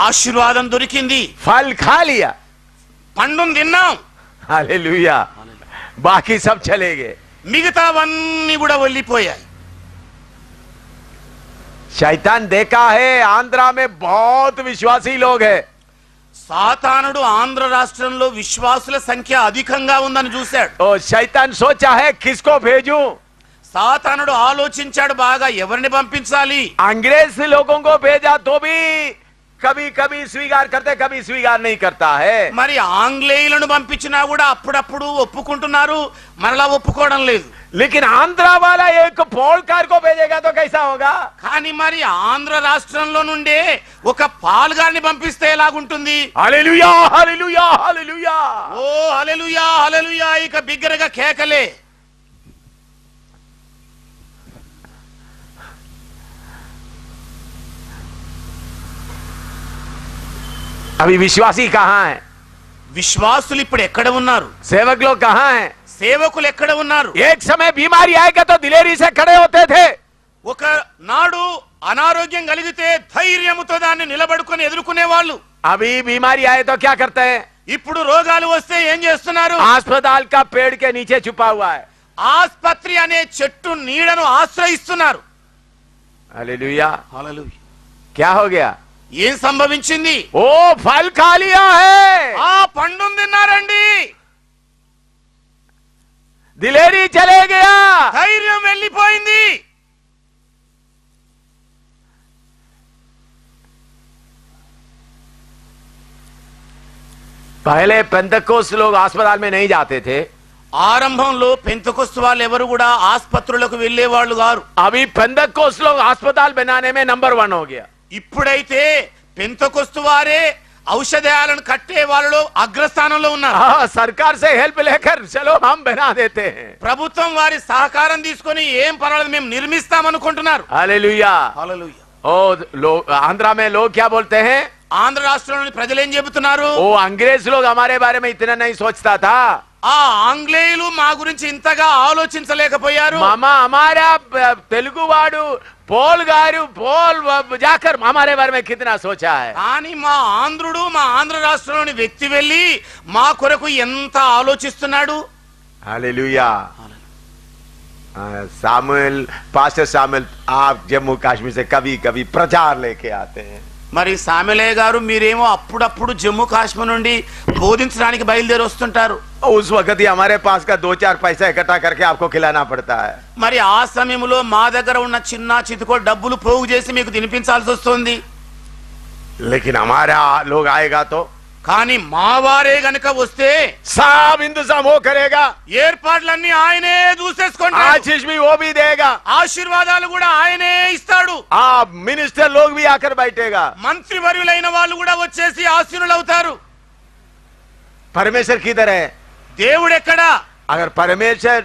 ఆశీర్వాదం దొరికింది फल खा लिया పండును తిన్నాం हालेलुया बाकी सब चले गए మిగతావన్నీ కూడా వెళ్ళిపోయాయి शैतान देखा है आंध्रा में बहुत विश्वासी लोग हैं సాతానుడు ఆంధ్ర రాష్ట్రంలో విశ్వాసుల సంఖ్య అధికంగా ఉందని చూశాడు और शैतान सोचा है किसको भेजूं సాతానుడు ఆలోచించాడు బాగా ఎవరిని పంపించాలి अंग्रेज लोगों को भेजा तो भी కవి కవి స్వీకార్ కడితే కవి స్వీకార్ నీ కర్తా హే మరి ఆంగ్లేయులను పంపించినా కూడా అప్పుడప్పుడు ఒప్పుకుంటున్నారు మరలా ఒప్పుకోవడం లేదు. లేకిన్ ఆంధ్ర వాళ్ళ యొక్క పోల్కార్ కో భేజేగా తో కైసా హోగా కానీ మరి ఆంధ్ర రాష్ట్రంలో నుండే ఒక పాల్గారిని పంపిస్తే ఎలాగుంటుంది? హల్లెలూయా హల్లెలూయా హల్లెలూయా ఓ హల్లెలూయా హల్లెలూయా ఇక బిగ్గరగా కేకలే. अभी विश्वासी कहाँ है విశ్వాసులు ఇప్పుడు ఎక్కడ ఉన్నారు सेवक लोग कहाँ हैं సేవకులు ఎక్కడ ఉన్నారు एक समय बीमारी आएगा तो दिलेरी से खड़े होते थे ఒక నాడు అనారోగ్యం కలిగితే ధైర్యముతో దాన్ని నిలబడుకొని ఎదుర్కొనే వాళ్ళు अभी बीमारी आए तो क्या करते हैं ఇప్పుడు రోగాలు వస్తే ఏం చేస్తున్నారు अस्पताल का पेड़ के नीचे छुपा हुआ है ఆస్పత్రి అనే చెట్టు నీడను ఆశ్రయిస్తున్నారు हालेलुया क्या हो गया ఏం సంభవించింది ओ फल खा लिया है ఆ పండు తిన్నారండి दिलेरी चले गया ధైర్యం వెళ్ళిపోయింది पहले पेंतकोस लोग अस्पताल में नहीं जाते थे ఆరంభంలో పెంతకొస్తు వాళ్ళు ఎవరు కూడా ఆస్పత్రులకు వెళ్లేవాళ్ళు గారు अभी पेंतकोस लोग अस्पताल बनाने में नंबर वन हो गया ఇప్పుడైతే పెంతకొస్తు వారే ఔషధాలను కట్టే వాళ్ళలో అగ్రస్థానంలో ఉన్నారు. సర్కార్ సే హెల్ప్ లేకర్ చలో హమ్ బనా దేతే. ప్రభుత్వం వారి సహకారం తీసుకొని ఏం పర్వాలేదు మేము నిర్మిస్తాం అనుకుంటున్నారు హల్లెలూయా. హల్లెలూయా. ఓ లో ఆంధ్ర మే లో క్యా బోల్తే హై? ఆంధ్ర రాష్ట్రంలోని ప్రజలు ఏం చెబుతున్నారు? ఓ అంగ్రేజ్లో హమారే బారే మే ఇతనా నహీ థా ఆ ఆంగ్లేయులు మా గురించి ఇంతగా ఆలోచించలేకపోయారు मामा हमारा ब- तेलुगु वाडू पोल गारू पोल व- जाकर हमारे बारे में कितना सोचा है కానీ మా ఆంధ్రుడు మా ఆంధ్ర రాష్ట్రంలోని వ్యక్తి వెళ్ళి మా కొరకు ఎంత ఆలోచిస్తున్నాడు हालेलुया सामुएल पास्टर सामुएल आप जम्मू कश्मीर से कभी कभी प्रचार लेके आते हैं మరి సామెలే గారు మీరేమో అప్పుడప్పుడు జమ్మూ కాశ్మీర్ నుండి బోధించడానికి బయలుదేరి వస్తుంటారు. మరి ఆ సమయంలో మా దగ్గర ఉన్న చిన్న చితుకో డబ్బులు పోగు చేసి మీకు తినిపించాల్సి వస్తుంది. లేకిన్ కానీ మా వారే గనక వస్తే సాబిందు హిందుసాం ఓ కరేగా ఏర్పాట్లన్నీ ఆయనే చూసేసుకోండి ఓ బి దేగా ఆశీర్వాదాలు కూడా ఆయనే ఇస్తాడు. ఆ మినిస్టర్లో ఆఖరి బయటేగా. మంత్రి వర్యులైన వాళ్ళు కూడా వచ్చేసి ఆశీనులు అవుతారు పరమేశ్వర్ కీదరే. దేవుడు ఎక్కడా అగర్ పరమేశ్వర్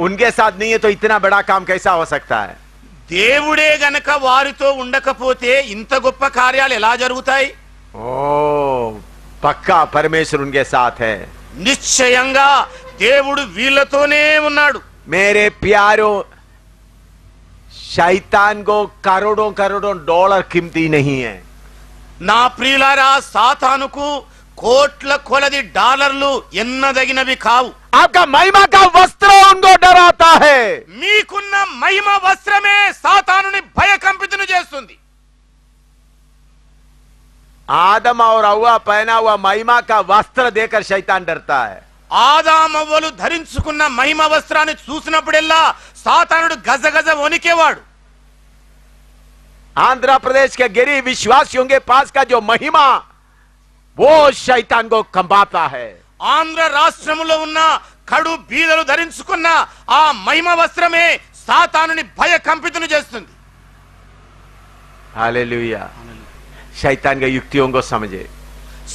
ఉన్కే సాధనీయతో నీ ఇతనా బడా కామ్ కైసా హో సక్తా దేవుడే గనక వారితో ఉండకపోతే ఇంత గొప్ప కార్యాలు ఎలా జరుగుతాయి? ओ पक्का परमेश्वर उनके साथ है నిశ్చయంగా దేవుడు వీళ్ళతోనే ఉన్నాడు मेरे प्यारो शैतान को करोड़ों करोड़ों डॉलर कीमती नहीं है నా ప్రియులారా సాతానుకు కోట్ల కొలది డాలర్లు ఎన్నదగినవి కావు आपका महिमा का वस्त्र उनको डराता है మీకున్న మహిమ వస్త్రమే సాతానుని భయకంపితును చేస్తుంది आदम और हवा पहना हुआ महिमा का वस्त्र देकर शैतान डरता है ఆదామవ్వలు ధరించుకున్న మహిమ వస్త్రాన్ని చూసినప్పుడెల్లా సాతానుడు గజగజ వణికేవాడు आंध्र प्रदेश के गरीब विश्वासियों के पास का जो महिमा वो शैतान को कंपाता है ఆంధ్ర రాష్ట్రములో ఉన్న కడు బీదలు ధరించుకున్న ఆ మహిమ వస్త్రమే సాతానుని భయకంపితును చేస్తుంది हालेलुया శైతాన్గా యుక్తియోంగో సమజే.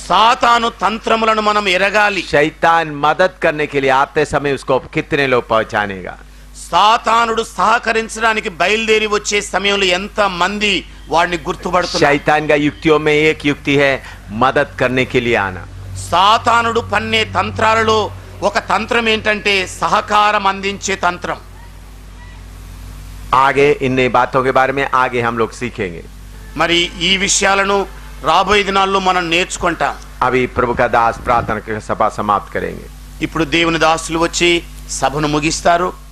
సాతాను తంత్రములను మనం ఎరగాలి. శైతాన్ మదత్ కర్నే కెలి ఆతే సమయం స్కోప్ కిత్తనే లోపచానేగా సాతానుడు సహకరించడానికి బయలుదేరి వచ్చే సమయంలో ఎంత మంది వాడిని గుర్తుపడుతున్నారు? శైతాన్గా యుక్తియో ఏక్ యుక్తి హే మదత్ కర్నే కెలి సాతానుడు పన్నే తంత్రాలలో ఒక తంత్రం ఏంటంటే సహకారం అందించే తంత్రం. ఆగే ఇన్ని బాతో కే ఆగే హమ్ లోగ్ సీఖేంగే. మరి ఈ విషయాలను రాబోయే దినాల్లో మనం నేర్చుకుంటాం. అవి ప్రభు దాస్ ప్రార్థన సభ సమాప్త ఇప్పుడు దేవుని దాసులు వచ్చి సభను ముగిస్తారు.